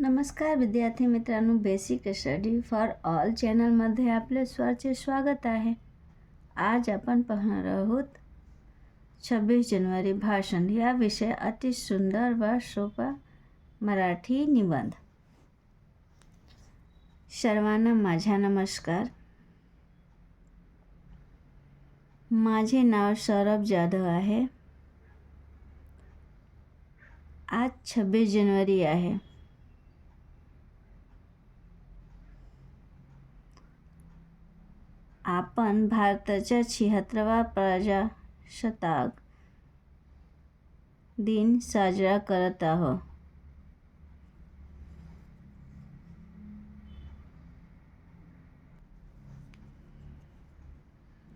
नमस्कार विद्यार्थी मित्रांनो बेसिक स्टडी फॉर ऑल चॅनलमध्ये आपले स्वरचे स्वागत आहे. आज आपण पाहणार आहोत छव्वीस जानेवारी भाषण. या विषय अति सुंदर व सोपा मराठी निबंध. सर्वांना माझा नमस्कार. माझे नाव सौरभ जाधव आहे. आज छब्बीस जानेवारी आहे. आपण भारताच्या छिहत्तरावा प्रजासत्ताक दिन साजरा करत आहोत.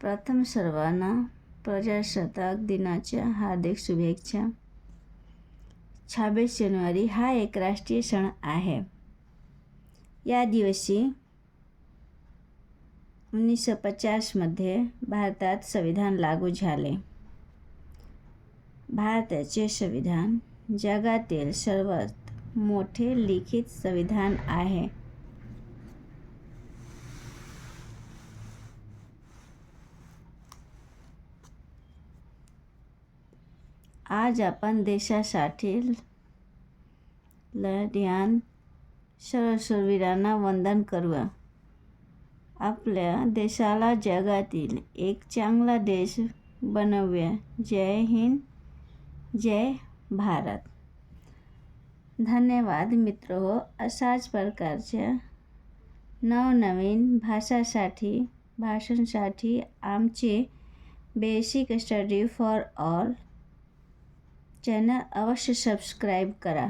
प्रथम सर्वांना प्रजासत्ताक दिनाच्या हार्दिक शुभेच्छा. छब्बीस जानेवारी हा एक राष्ट्रीय सण आहे. या दिवशी उन्नीसशे पचासमध्ये भारतात संविधान लागू झाले. भारताचे संविधान जगातील सर्वात मोठे लिखित संविधान आहे. आज आपण देशासाठी लढ्यान शरशूरवीरांना वंदन करूया आपल्या देशाला जगातील एक चांगला देश बनवूया. जय हिंद जय भारत. धन्यवाद मित्र. हो अशाच प्रकारच्या नवनवीन भाषासाठी भाषणसाठी आमचे basic study for all channel अवश्य सबस्क्राईब करा.